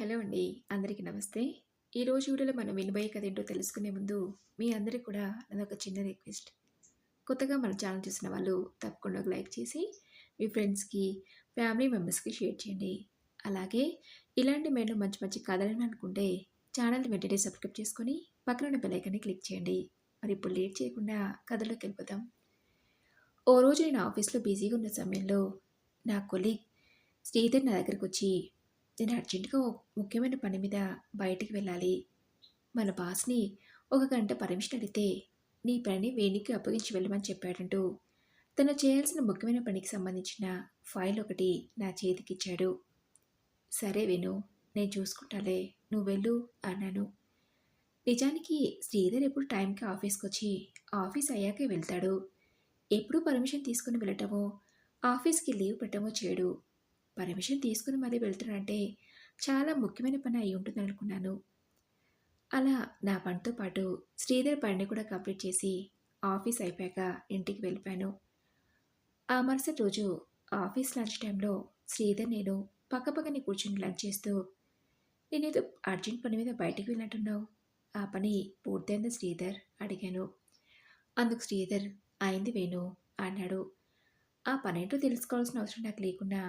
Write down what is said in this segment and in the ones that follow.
Hello అండి అందరికీ నమస్తే. ఈరోజు వీడియోలో మనం వినబోయే కథ ఏంటో తెలుసుకునే ముందు మీ అందరికీ కూడా నాదొక చిన్న రిక్వెస్ట్. కొత్తగా మన ఛానల్ చూసిన వాళ్ళు తప్పకుండా ఒక లైక్ చేసి మీ ఫ్రెండ్స్కి ఫ్యామిలీ మెంబర్స్కి షేర్ చేయండి. అలాగే ఇలాంటి మేలు మంచి మంచి కథలను అనుకుంటే ఛానల్ వెంటనే సబ్స్క్రైబ్ చేసుకొని పక్కన ఉన్న బెల్లైకాన్ని క్లిక్ చేయండి. మరి ఇప్పుడు లేట్ చేయకుండా కథలోకి వెళ్ళిపోతాం ఓ రోజు నేను ఆఫీస్లో బిజీగా ఉన్న సమయంలో నా కొలీగ్ శ్రీధర్ నా దగ్గరకు వచ్చి నేను అర్జెంటుగా ముఖ్యమైన పని మీద బయటికి వెళ్ళాలి. మన బాస్ని ఒక గంట పర్మిషన్ అడిగితే నీ పని వేణికి అప్పగించి వెళ్ళమని చెప్పాడంటూ తను చేయాల్సిన ముఖ్యమైన పనికి సంబంధించిన ఫైల్ ఒకటి నా చేతికి ఇచ్చాడు సరే వేణు నేను చూసుకుంటాలే నువ్వు వెళ్ళు అన్నాను. నిజానికి శ్రీధర్ ఎప్పుడు టైంకి ఆఫీస్కి వచ్చి ఆఫీస్ అయ్యాకే వెళ్తాడు. ఎప్పుడు పర్మిషన్ తీసుకుని వెళ్ళటమో ఆఫీస్కి లీవ్ పెట్టమో చేయడు. పర్మిషన్ తీసుకుని మరీ వెళ్తున్నానంటే చాలా ముఖ్యమైన పని అయి ఉంటుంది అనుకున్నాను. అలా నా పనితో పాటు శ్రీధర్ పనిని కూడా కంప్లీట్ చేసి ఆఫీస్ అయిపోయాక ఇంటికి వెళ్ళిపోయాను. ఆ మరుసటి రోజు ఆఫీస్ లంచ్ టైంలో శ్రీధర్ నేను పక్కపక్కని కూర్చుని లంచ్ చేస్తూ నేనేదో అర్జెంట్ పని మీద బయటికి వెళ్ళినట్టున్నావు. ఆ పని పూర్తయింది శ్రీధర్ అడిగాను. అందుకు శ్రీధర్ అయింది వేణు అన్నాడు. ఆ పనేంటో తెలుసుకోవాల్సిన అవసరం నాకు లేకుండా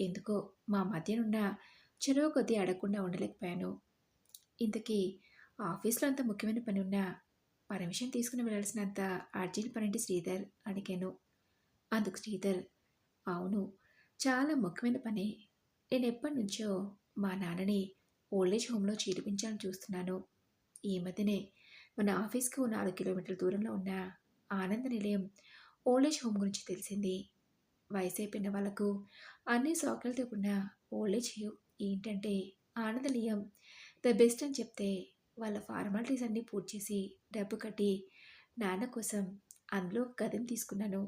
ఎందుకో మా మధ్యనున్న చెరువు కొద్దీ అడగకుండా ఉండలేకపోయాను. ఇంతకీ ఆఫీస్లో అంత ముఖ్యమైన పని ఉన్నా పర్మిషన్ తీసుకుని వెళ్ళాల్సినంత అర్జెంట్ పనింటి శ్రీధర్ అడిగాను. అందుకు శ్రీధర్ అవును చాలా ముఖ్యమైన పని. నేను ఎప్పటి నుంచో మా నాన్నని ఓల్డేజ్ హోమ్లో చేర్పించాలని చూస్తున్నాను. ఈ మధ్యనే మన ఆఫీస్కి నాలుగు కిలోమీటర్ల దూరంలో ఉన్న ఆనంద నిలయం ఓల్డేజ్ హోమ్ గురించి తెలిసింది. వయసు అయిపోయిన వాళ్ళకు అన్ని సౌకర్యాలతో కూడిన ఓల్డేజ్ ఏంటంటే ఆనందనీయం ద బెస్ట్ అని చెప్తే వాళ్ళ ఫార్మాలిటీస్ అన్నీ పూర్తి చేసి డబ్బు కట్టి నాన్న కోసం అందులో గదిని తీసుకున్నాను.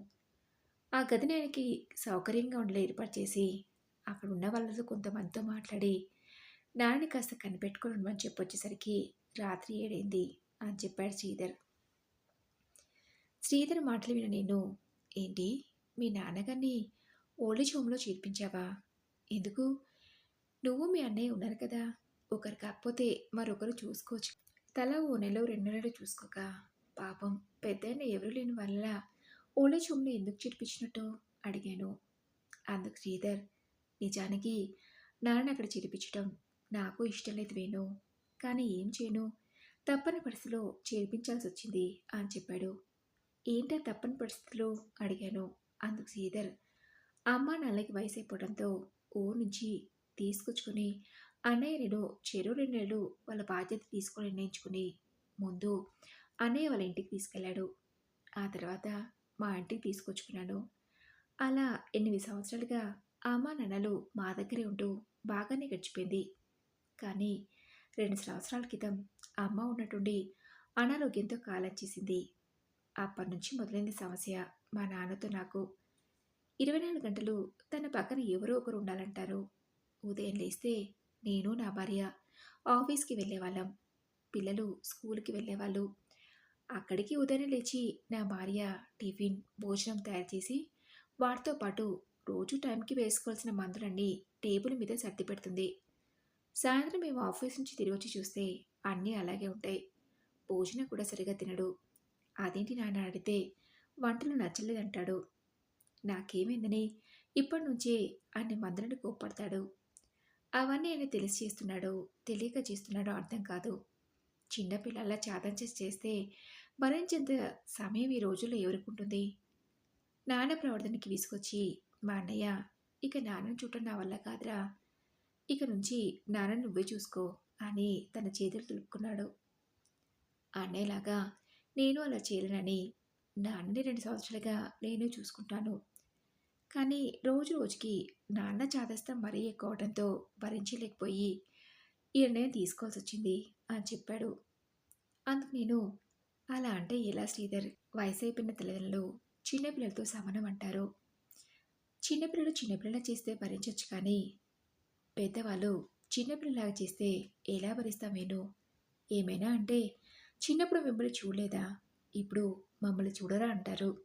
ఆ గదిని ఆయనకి సౌకర్యంగా ఉండలే ఏర్పాటు చేసి అక్కడ ఉన్న వాళ్ళతో కొంతమందితో మాట్లాడి నాన్నని కాస్త కనిపెట్టుకుని ఉండమని చెప్పొచ్చేసరికి రాత్రి ఏడైంది అని చెప్పాడు శ్రీధర్. శ్రీధర్ మాటలు విన నేను ఏంటి? మీ నాన్నగారిని ఓల్డేజ్ హోమ్లో చేర్పించావా? ఎందుకు? నువ్వు మీ అన్నయ్య ఉన్నారు కదా. ఒకరు కాకపోతే మరొకరు చూసుకోవచ్చు. తల ఓ నెల రెండు నెలలు చూసుకోక. పాపం పెద్దయిన ఎవరు లేని వల్ల ఓల్డేజ్ హోమ్ని ఎందుకు చేర్పించినట్టు అడిగాను. అందుకు శ్రీధర్ నిజానికి నాన్న అక్కడ చేర్పించడం నాకు ఇష్టం లేదు వేణు. కానీ ఏం చేయను? తప్పని పరిస్థితిలో చేర్పించాల్సి వచ్చింది అని చెప్పాడు. ఏంటా తప్పని పరిస్థితిలో? అడిగాను. అందుకు శ్రీధర్ అమ్మ నాన్నకి వయసు అయిపోవడంతో ఓ నుంచి తీసుకొచ్చుకొని అన్నయ్య నేను చెరువు రెండేళ్ళు వాళ్ళ బాధ్యత తీసుకొని నిర్ణయించుకుని ముందు అన్నయ్య వాళ్ళ ఇంటికి తీసుకెళ్ళాడు. ఆ తర్వాత మా ఇంటికి తీసుకొచ్చుకున్నాను అలా ఎనిమిది సంవత్సరాలుగా అమ్మ నాన్నలు మా దగ్గరే ఉంటూ బాగానే గడిచిపోయింది. కానీ రెండు సంవత్సరాల క్రితం అమ్మ ఉన్నట్టుండి అనారోగ్యంతో కాలం చేసింది అప్పటి నుంచి మొదలైంది సమస్య. మా నాన్నతో నాకు ఇరవై నాలుగు గంటలు తన పక్కన ఎవరో ఒకరు ఉండాలంటారు. ఉదయం లేస్తే నేను నా భార్య ఆఫీస్కి వెళ్ళేవాళ్ళం. పిల్లలు స్కూల్కి వెళ్ళేవాళ్ళు. అక్కడికి ఉదయం లేచి నా భార్య టిఫిన్ భోజనం తయారు చేసి వాటితో పాటు రోజు టైంకి వేసుకోవాల్సిన మందులన్నీ టేబుల్ మీద సర్ది పెడుతుంది. సాయంత్రం మేము ఆఫీస్ నుంచి తిరిగి వచ్చి చూస్తే అన్నీ అలాగే ఉంటాయి. భోజనం కూడా సరిగా తినడు. అదేంటి నాన్న అడిగితే వంటలు నచ్చలేదంటాడు. నాకేమైందని? ఇప్పటి నుంచే అన్ని మందులను కోప్పడతాడు. అవన్నీ ఆయన తెలిసి చేస్తున్నాడు తెలియక చేస్తున్నాడో అర్థం కాదు. చిన్నపిల్లల చాదం చేసి చేస్తే భరించేంత సమయం ఈ రోజుల్లో ఎవరుకుంటుంది? నాన్న ప్రవర్తనకి విసుకొచ్చి మా అన్నయ్య ఇక నాన్నను చూడటం నా వల్ల కాదురా. ఇక నుంచి నాన్న నువ్వే చూసుకో అని తన చేతులు తులుపుకున్నాడు అన్నయ్యలాగా నేను అలా చేయలేనని నాన్నని రెండు సంవత్సరాలుగా నేను చూసుకుంటాను. కానీ రోజు రోజుకి నాన్న చాదస్తం మరీ ఎక్కువ అవడంతో భరించలేకపోయి ఈ నిర్ణయం తీసుకోవాల్సి వచ్చింది అని చెప్పాడు. అందుకు నేను అలా అంటే ఎలా శ్రీధర్? వయసు అయిపోయిన తల్లిదండ్రులు చిన్నపిల్లలతో సమానం అంటారు. చిన్నపిల్లలు చిన్నపిల్లల చేస్తే భరించవచ్చు కానీ పెద్దవాళ్ళు చిన్నపిల్లలాగా చేస్తే ఎలా భరిస్తాం నేను? ఏమైనా అంటే చిన్నప్పుడు మిమ్మల్ని చూడలేదా? ఇప్పుడు మమ్మల్ని చూడరా అంటారు.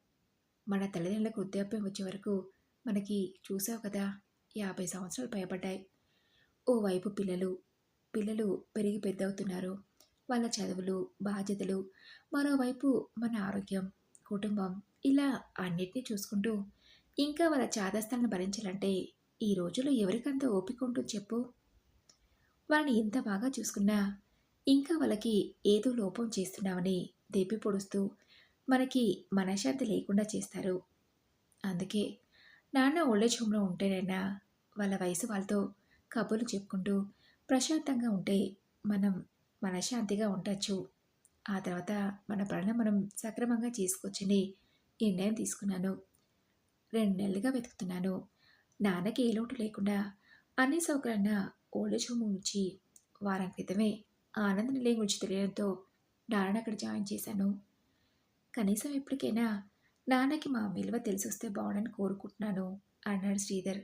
మన తల్లిదండ్రులకు వృద్ధాప్యం వచ్చే వరకు మనకి చూసావు కదా యాభై సంవత్సరాలు భయపడ్డాయి ఓవైపు పిల్లలు పిల్లలు పెరిగి పెద్దవుతున్నారు. వాళ్ళ చదువులు బాధ్యతలు మరోవైపు మన ఆరోగ్యం కుటుంబం ఇలా అన్నిటినీ చూసుకుంటూ ఇంకా వాళ్ళ చాదస్తాలను భరించాలంటే ఈ రోజుల్లో ఎవరికంత ఓపిక చెప్పు. వాళ్ళని ఎంత బాగా చూసుకున్నా ఇంకా వాళ్ళకి ఏదో లోపం చేస్తున్నామని దెప్పి పొడుస్తూ మనకి మనశ్శాంతి లేకుండా చేస్తారు. అందుకే నాన్న ఓల్డేజ్ హోమ్లో ఉంటేనైనా వాళ్ళ వయసు వాళ్ళతో కబుర్లు చెప్పుకుంటూ ప్రశాంతంగా ఉంటే మనం మనశ్శాంతిగా ఉండొచ్చు. ఆ తర్వాత మన పనులు మనం సక్రమంగా చేసుకోవచ్చని నిర్ణయం తీసుకున్నాను. రెండు నెలలుగా వెతుకుతున్నాను. నాన్నకి ఏ లోటు లేకుండా అన్ని సౌకర్యాన్న ఓల్డేజ్ హోమ్ నుంచి వారం క్రితమే ఆనంద నిలయం గురించి తెలియడంతో నాన్న అక్కడ జాయిన్ చేశాను. కనీసం ఇప్పటికైనా నాన్నకి మా విలువ తెలిసి వస్తే బాగుండని కోరుకుంటున్నాను అన్నాడు శ్రీధర్.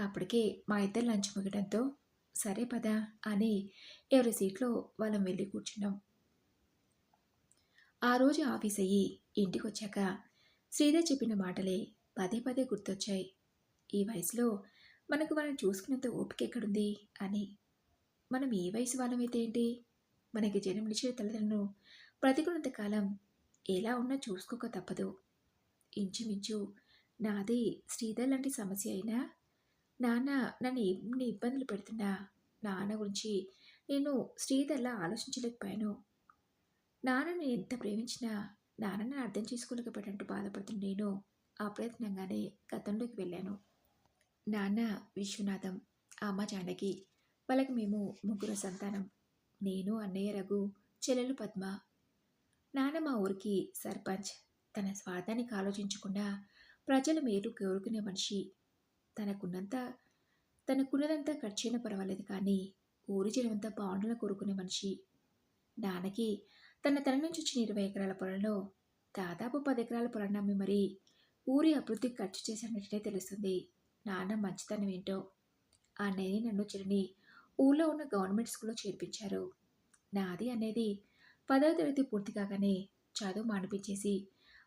అప్పటికే మా ఇద్దరు లంచ్ ముగడంతో సరే పదా అని ఎవరి సీట్లో వాళ్ళం వెళ్ళి కూర్చున్నాం. ఆ రోజు ఆఫీస్ అయ్యి ఇంటికి వచ్చాక శ్రీధర్ చెప్పిన మాటలే పదే పదే గుర్తొచ్చాయి. ఈ వయసులో మనకు వాళ్ళని చూసుకునేంత ఓపిక ఎక్కడుంది అని. మనం ఏ వయసు వాళ్ళమైతే ఏంటి? మనకి జన్మనిచ్చిన తల్లిదండ్రులను బ్రతికున్నంతకాలం ఎలా ఉన్నా చూసుకోక తప్పదు. ఇంచుమించు నాది శ్రీధర్ లాంటి సమస్య అయినా నాన్న నన్ను ఎన్ని ఇబ్బందులు పెడుతున్నా నాన్న గురించి నేను శ్రీధర్లా ఆలోచించలేకపోయాను. నాన్నని ఎంత ప్రేమించినా నాన్నని అర్థం చేసుకోలేకపోయినట్టు బాధపడుతున్న నేను అప్రయత్నంగానే గతంలోకి వెళ్ళాను. నాన్న విశ్వనాథం అమ్మ జానకి వాళ్ళకి మేము ముగ్గురు సంతానం. నేను అన్నయ్య రఘు చెల్లెలు పద్మ ఊరికి సర్పంచ్ తన స్వార్థానికి ఆలోచించకుండా ప్రజల మేలు కోరుకునే మనిషి. తనకున్నంత తనకున్నదంతా ఖర్చైనా పర్వాలేదు కానీ ఊరి జనమంతా బాగుండాలని కోరుకునే మనిషి. నాన్నకి తన తన నుంచి వచ్చిన ఇరవై ఎకరాల పొలంలో దాదాపు పది ఎకరాల పొలం నమ్మి మరీ ఊరి అభివృద్ధికి ఖర్చు చేసినట్టే తెలుస్తుంది. నాన్న మంచితనం ఏంటో? అన్నయ్యని నన్ను చిరుని ఊళ్ళో ఉన్న గవర్నమెంట్ స్కూల్లో చేర్పించారు. నాది అనేది పదవ తరగతి పూర్తి కాగానే చదువు మానిపించేసి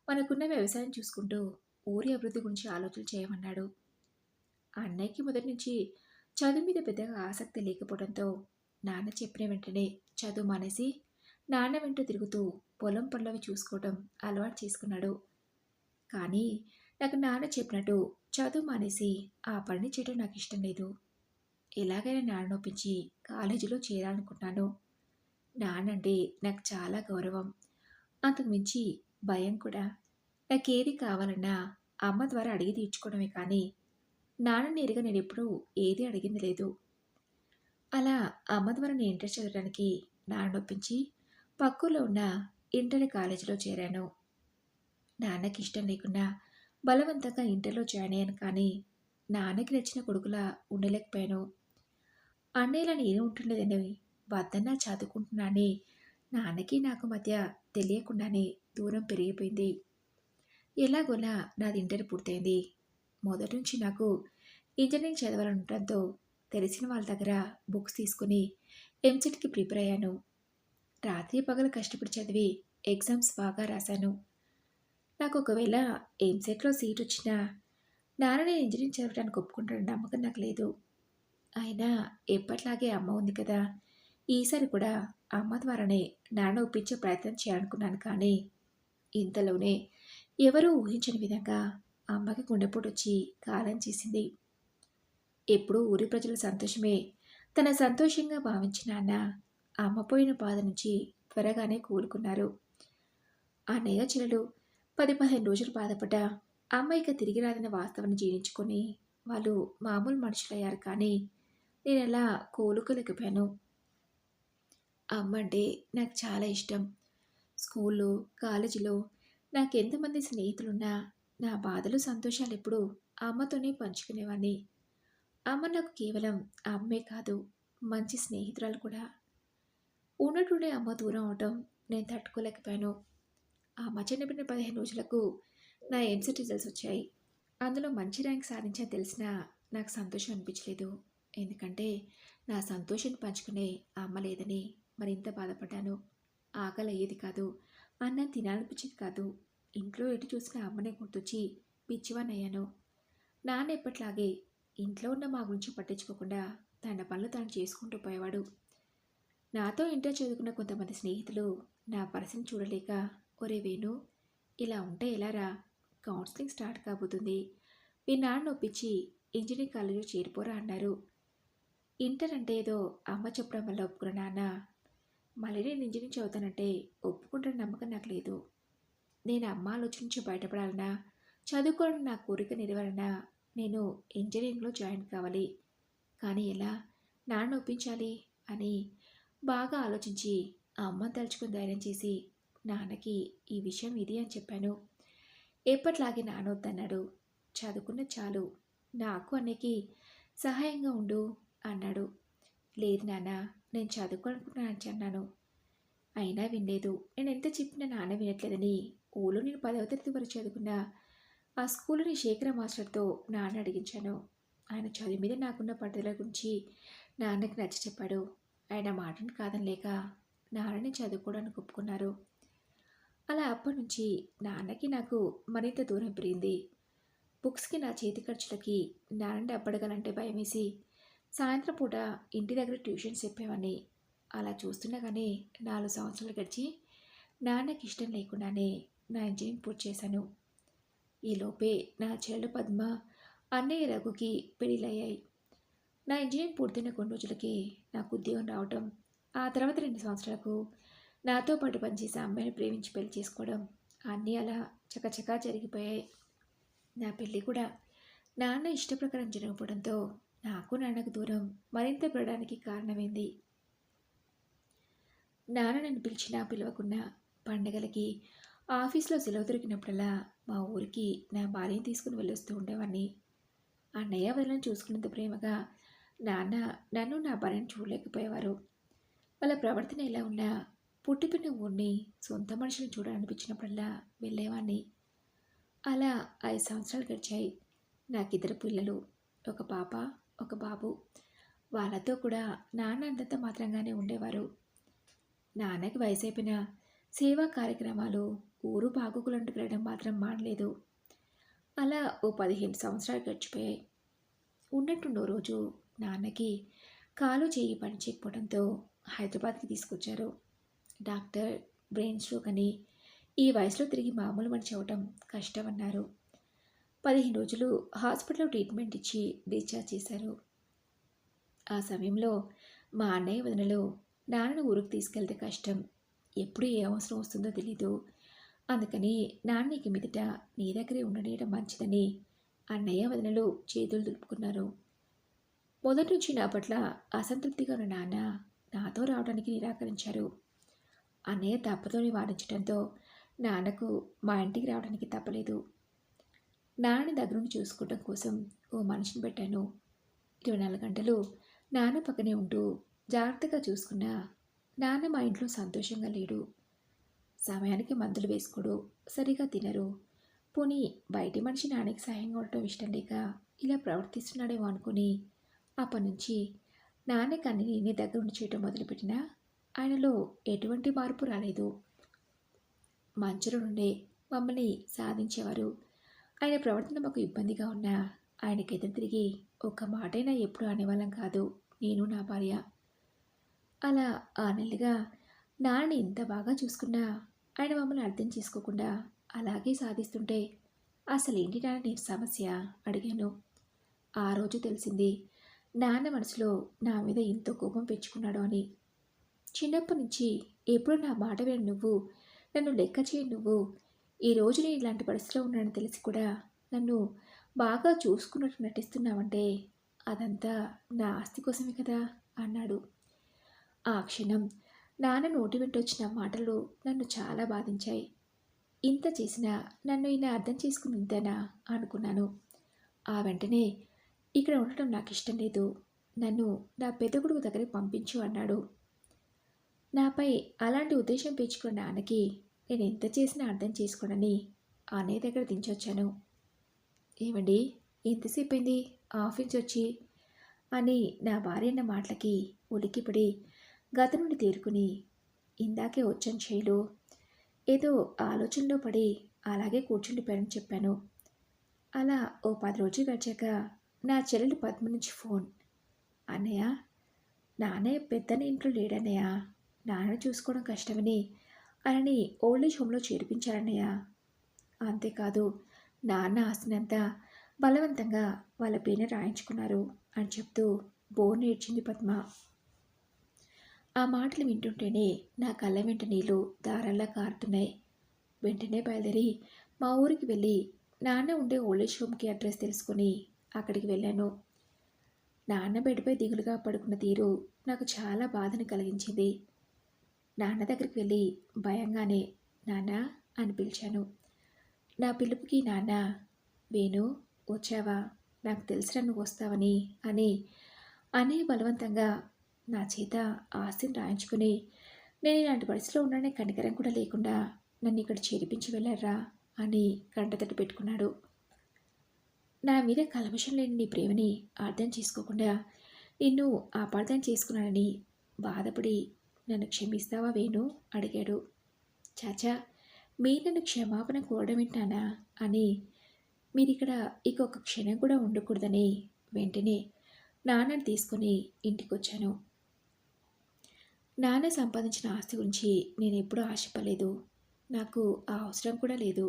మనకున్న వ్యవసాయం చూసుకుంటూ ఊరి అభివృద్ధి గురించి ఆలోచన చేయమన్నాడు. అన్నయ్యకి మొదటి నుంచి చదువు మీద పెద్దగా ఆసక్తి లేకపోవడంతో నాన్న చెప్పిన వెంటనే చదువు మానేసి నాన్న వెంట తిరుగుతూ పొలం పనులవి చూసుకోవడం అలవాటు చేసుకున్నాడు. కానీ నాకు నాన్న చెప్పినట్టు చదువు మానేసి ఆ పని చేయడం నాకు ఇష్టం లేదు. ఎలాగైనా నాన్న నొప్పించి కాలేజీలో చేరాలనుకున్నాను నాన్నంటే నాకు చాలా గౌరవం. అంతకుమించి భయం కూడా. నాకేది కావాలన్నా అమ్మ ద్వారా అడిగి తీర్చుకోవడమే కానీ నాన్న నేరుగా నేను ఎప్పుడూ ఏది అడిగింది లేదు. అలా అమ్మ ద్వారా నేను ఇంటర్ చదవడానికి నాన్న నొప్పించి పక్కూలో ఉన్న ఇంటర్ కాలేజీలో చేరాను. నాన్నకి ఇష్టం లేకుండా బలవంతంగా ఇంటర్లో జాయిన్ అయ్యాను కానీ నాన్నకి నచ్చిన కొడుకులా ఉండలేకపోయాను. అన్నయ్యలా నేను ఉంటుండేదని వద్దన్నా చదువుకుంటున్నానే నాన్నకి నాకు మధ్య తెలియకుండానే దూరం పెరిగిపోయింది. ఎలాగోలా నాది ఇంటర్ పూర్తయింది. మొదటి నుంచి నాకు ఇంజనీరింగ్ చదవాలనుండటంతో తెలిసిన వాళ్ళ దగ్గర బుక్స్ తీసుకుని ఎంసెట్కి ప్రిపేర్ అయ్యాను. రాత్రి పగలు కష్టపడి చదివి ఎగ్జామ్స్ బాగా రాశాను. నాకు ఒకవేళ ఎంసెట్లో సీట్ వచ్చినా నాన్న నేను ఇంజనీరింగ్ చదవడానికి ఒప్పుకుంటాను నమ్మకం నాకు లేదు. అయినా ఎప్పట్లాగే అమ్మ ఉంది కదా ఈసారి కూడా అమ్మ ద్వారానే నాన్న ఒప్పించే ప్రయత్నం చేయాలనుకున్నాను కానీ ఇంతలోనే ఎవరూ ఊహించని విధంగా అమ్మకి గుండెపోటు వచ్చి కాలం చేసింది. ఎప్పుడూ ఊరి ప్రజల సంతోషమే తన సంతోషంగా భావించిన అన్న అమ్మ పోయిన బాధ నుంచి త్వరగానే కూలుకున్నారు. అన్నయ్య చెల్లెలు పది పదిహేను రోజులు బాధపడ్డ అమ్మ ఇక తిరిగి రాదన్న వాస్తవాన్ని జీర్ణించుకొని వాళ్ళు మామూలు మనుషులయ్యారు కానీ నేను ఎలా కోలుకోలేకపోయాను. అమ్మ అంటే నాకు చాలా ఇష్టం. స్కూల్లో కాలేజీలో నాకు ఎంతమంది స్నేహితులున్నా నా బాధలు సంతోషాలు ఎప్పుడు అమ్మతోనే పంచుకునేవాడిని అమ్మ నాకు కేవలం అమ్మే కాదు మంచి స్నేహితురాలు కూడా. ఉన్నట్టుండే అమ్మ దూరం అవటం నేను తట్టుకోలేకపోయాను. అమ్మ చనిపోయిన పదిహేను రోజులకు నా ఎంసెట్ రిజల్ట్స్ వచ్చాయి. అందులో మంచి ర్యాంక్ సాధించని తెలిసినా నాకు సంతోషం అనిపించలేదు. ఎందుకంటే నా సంతోషాన్ని పంచుకునే అమ్మ లేదని మరింత బాధపడ్డాను. ఆకలి అయ్యేది కాదు. అన్నం తినాలనిపించేది కాదు. ఇంట్లో ఎటు చూసిన అమ్మనే గుర్తొచ్చి పిచ్చివానయ్యాను నాన్న ఎప్పట్లాగే ఇంట్లో ఉన్న మా గురించి పట్టించుకోకుండా తన పనులు తాను చేసుకుంటూ పోయేవాడు. నాతో ఇంటర్ చదువుకున్న కొంతమంది స్నేహితులు నా పరిస్థితిని చూడలేక ఒరే వేణు ఇలా ఉంటే ఎలారా కౌన్సిలింగ్ స్టార్ట్ కాబోతుంది. మీ నాన్న ఒప్పించి ఇంజనీరింగ్ కాలేజీలో చేరిపోరా అన్నారు. ఇంటర్ అంటే ఏదో అమ్మ చెప్పడం వల్ల ఒప్పుకున్న నాన్న మళ్ళీ నేను ఇంజనీరింగ్ చదువుతానంటే ఒప్పుకుంటున్న నమ్మకం నాకు లేదు. నేను అమ్మ ఆలోచన నుంచి బయటపడాలన్నా చదువుకోవడం నా కోరిక నెరవేరనా నేను ఇంజనీరింగ్లో జాయిన్ కావాలి. కానీ ఎలా? నాన్న ఒప్పించాలి అని బాగా ఆలోచించి ఆ తలుచుకుని ధైర్యం చేసి నాన్నకి ఈ విషయం ఇది అని చెప్పాను. ఎప్పట్లాగే నాన్న వద్దన్నాడు. చదువుకున్న చాలు. నాకు అన్నకి సహాయంగా ఉండు అన్నాడు. లేదు నాన్న నేను చదువుకోవాలనుకుంటున్నాను అన్నాను. అయినా వినలేదు. నేను ఎంత చెప్పినా నాన్న వినట్లేదని. ఊళ్ళో నేను పదవ తరగతి వరకు చదువుకున్నా. ఆ స్కూల్లోని శేఖర మాస్టర్తో నాన్న అడిగించాను. ఆయన చదువు మీద నాకున్న పట్టుదల గురించి నాన్నకి నచ్చ చెప్పాడు. ఆయన మాటను కాదనలేక నాన్నని చదువుకోవడానికి ఒప్పుకున్నారు. అలా అప్పటి నుంచి నాన్నకి నాకు మరింత దూరం పెరిగింది. బుక్స్కి నా చేతి ఖర్చులకి నాన్నని అప్పడగాలంటే భయమేసి సాయంత్రం పూట ఇంటి దగ్గర ట్యూషన్స్ చెప్పేవాడిని. అలా చూస్తుండగానే నాలుగు సంవత్సరాలు గడిచి నాన్నకి ఇష్టం లేకుండానే నా ఇంజనీరింగ్ పూర్తి చేశాను. ఈలోపే నా చెల్లెలు పద్మ అన్నయ్య రఘుకి పెళ్ళిళ్ళయ్యాయి నా ఇంజనీరింగ్ పూర్తయిన కొన్ని రోజులకి నాకు ఉద్యోగం రావటం ఆ తర్వాత రెండు సంవత్సరాలకు నాతో పాటు పనిచేసే అమ్మాయిని ప్రేమించి పెళ్ళి చేసుకోవడం అన్నీ అలా చకచకా జరిగిపోయాయి. నా పెళ్ళి కూడా నాన్న ఇష్ట ప్రకారం జరగకపోవడంతో నాకు నాన్నకు దూరం మరింత పెరగడానికి కారణమైంది? నాన్న నన్ను పిలిచినా పిలవకుండా పండగలకి ఆఫీస్లో సెలవు దొరికినప్పుడల్లా మా ఊరికి నా భార్యని తీసుకుని వెళ్ళొస్తూ ఉండేవాడిని అన్నయ్య వదిలిని చూసుకున్నంత ప్రేమగా నాన్న నన్ను నా భార్యను చూడలేకపోయేవారు. వాళ్ళ ప్రవర్తన ఎలా ఉన్నా పుట్టిపిన్న ఊరిని సొంత మనుషులు చూడాలనిపించినప్పుడల్లా వెళ్ళేవాడిని అలా ఐదు సంవత్సరాలు గడిచాయి. నాకిద్దరు పిల్లలు ఒక పాప ఒక బాబు. వాళ్ళతో కూడా నాన్న అంతంత మాత్రంగానే ఉండేవారు. నాన్నకి వయసు అయిపోయిన సేవా కార్యక్రమాలు ఊరు బాగోగులంటూ వెళ్ళడం మాత్రం మానలేదు. అలా ఓ పదిహేను సంవత్సరాలు గడిచిపోయాయి. ఉన్నట్టుండో రోజు నాన్నకి కాలు చేయి పని చేయకపోవడంతో హైదరాబాద్కి తీసుకొచ్చారు. డాక్టర్ బ్రెయిన్ స్ట్రోక్ అని ఈ వయసులో తిరిగి మామూలు మనిషి అవ్వటం కష్టమన్నారు. పదిహేను రోజులు హాస్పిటల్లో ట్రీట్మెంట్ ఇచ్చి డిశ్చార్జ్ చేశారు. ఆ సమయంలో మా అన్నయ్య వదనలో నాన్నను ఊరికి తీసుకెళ్తే కష్టం ఎప్పుడు ఏ అవసరం వస్తుందో తెలీదు. అందుకని నాన్నకి మీదట నీ దగ్గరే ఉండడం మంచిదని అన్నయ్య వదనలు చేతులు దులుపుకున్నారు. మొదటి నుంచి నా పట్ల అసంతృప్తిగా ఉన్న నాన్న నాతో రావడానికి నిరాకరించారు. అన్నయ్య తప్పతోని వారించడంతో నాన్నకు మా ఇంటికి రావడానికి తప్పలేదు. నాన్న దగ్గరుండి చూసుకోవటం కోసం ఓ మనిషిని పెట్టాను. ఇరవై నాలుగు గంటలు నాన్న పక్కనే ఉంటూ జాగ్రత్తగా చూసుకున్నా నాన్న మా ఇంట్లో సంతోషంగా లేడు. సమయానికి మందులు వేసుకోడు సరిగా తినరు. పోనీ బయటి మనిషి నాన్నకి సహాయంగా ఉండటం ఇష్టం లేక ఇలా ప్రవర్తిస్తున్నాడేమో అనుకుని అప్పటి నుంచి నాన్నకి అన్ని నేనే దగ్గరుండి చేయటం మొదలుపెట్టినా ఆయనలో ఎటువంటి మార్పు రాలేదు. మంచుల నుండే మమ్మల్ని సాధించేవారు ఆయన ప్రవర్తన మాకు ఇబ్బందిగా ఉన్నా ఆయనకి ఎదురు తిరిగి ఒక్క మాటైనా ఎప్పుడు అనేవాళ్ళం కాదు. నేను నా భార్య. అలా ఆ నెలగా నాన్నని ఇంత బాగా చూసుకున్నా ఆయన మమ్మల్ని అర్థం చేసుకోకుండా అలాగే సాధిస్తుంటే అసలు ఏంటి నాన్న నీ సమస్య? అడిగాను. ఆ రోజు తెలిసింది నాన్న మనసులో నా మీద ఎంతో కోపం పెంచుకున్నాడు అని. చిన్నప్పటి నుంచి ఎప్పుడు నా మాట విని నువ్వు నన్ను లెక్క చేయి నువ్వు ఈ రోజు నేను ఇలాంటి పరిస్థితిలో ఉన్నానని తెలిసి కూడా నన్ను బాగా చూసుకున్నట్టు నటిస్తున్నావంటే అదంతా నా ఆస్తి కోసమే కదా అన్నాడు. ఆ క్షణం నాన్న నోటి వెంట వచ్చిన మాటలు నన్ను చాలా బాధించాయి. ఇంత చేసినా నన్ను ఈయన అర్థం చేసుకుని ఇంతేనా అనుకున్నాను. ఆ వెంటనే ఇక్కడ ఉండటం నాకు ఇష్టం లేదు. నన్ను నా పెద్ద కొడుకు దగ్గరికి పంపించు అన్నాడు. నాపై అలాంటి ఉద్దేశం పెంచుకున్న నాన్నకి నేను ఎంత చేసినా అర్థం చేసుకోనని అన్నయ్య దగ్గర దించొచ్చాను. ఏమండి? ఎంతసేపు అయింది ఆఫీస్ వచ్చి అని నా భార్య అన్న మాటలకి ఉలిక్కిపడి గత నుండి తేరుకుని ఇందాకే వచ్చాను చేయలో ఏదో ఆలోచనలో పడి అలాగే కూర్చుండిపోయానని చెప్పాను. అలా ఓ పది రోజులు గడిచాక నా చెల్లెలు పద్మ నుంచి ఫోన్. అన్నయ్య నానే పెద్దని ఇంట్లో లేడన్నయ్య నాన్న చూసుకోవడం కష్టమని ఆయనని ఓల్డ్ ఏజ్ హోమ్లో చేర్పించారన్నయ్య. అంతేకాదు నాన్న ఆస్తినంతా బలవంతంగా వాళ్ళ పేరున రాయించుకున్నారు అని చెప్తూ బోర్ నేర్చింది పద్మ. ఆ మాటలు వింటుంటేనే నా కళ్ళ వెంట నీళ్ళు దారాల్లా కారుతున్నాయి. వెంటనే బయలుదేరి మా ఊరికి వెళ్ళి నాన్న ఉండే ఓల్డేజ్ హోమ్కి అడ్రస్ తెలుసుకొని అక్కడికి వెళ్ళాను. నాన్న బెడ్పై దిగులుగా పడుకున్న తీరు నాకు చాలా బాధను కలిగించింది. నాన్న దగ్గరికి వెళ్ళి భయంగానే నాన్న అని పిలిచాను. నా పిలుపుకి నాన్న వేణు వచ్చావా? నాకు తెలిసిన నువ్వు వస్తావని అని అనే బలవంతంగా నా చేత ఆస్తిని రాయించుకుని నేను ఇలాంటి పరిస్థితిలో ఉన్నానే కనికరం కూడా లేకుండా నన్ను ఇక్కడ చేరిపించి వెళ్ళారా? అని కంటతడి పెట్టుకున్నాడు. నా మీద కలమషం లేని నీ ప్రేమని అర్థం చేసుకోకుండా నిన్ను అపార్థం చేసుకున్నానని బాధపడి నన్ను క్షమిస్తావా వేణు? అడిగాడు. చాచా మీరు నన్ను క్షమాపణ కోరడం వింటానా? అని. మీరు ఇక్కడ ఇక ఒక క్షణం కూడా ఉండకూడదని. వెంటనే నాన్నని తీసుకొని ఇంటికి వచ్చాను నాన్న సంపాదించిన ఆస్తి గురించి నేను ఎప్పుడూ ఆశపడలేదు. నాకు ఆ అవసరం కూడా లేదు.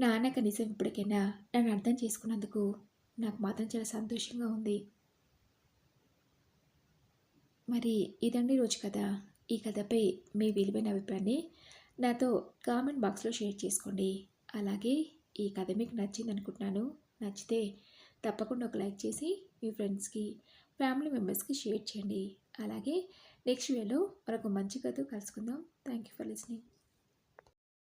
నాన్న కనీసం ఇప్పటికైనా నన్ను అర్థం చేసుకున్నందుకు నాకు మాత్రం చాలా సంతోషంగా ఉంది. మరి ఇదండి రోజు కథ. ఈ కథపై మీ విలువైన అభిప్రాయాన్ని నాతో కామెంట్ బాక్స్లో షేర్ చేసుకోండి. అలాగే ఈ కథ మీకు నచ్చింది అనుకుంటున్నాను నచ్చితే తప్పకుండా ఒక లైక్ చేసి మీ ఫ్రెండ్స్కి ఫ్యామిలీ మెంబర్స్కి షేర్ చేయండి. అలాగే నెక్స్ట్ వీడియోలో మరొక మంచి కథ కలుసుకుందాం. Thank you for listening.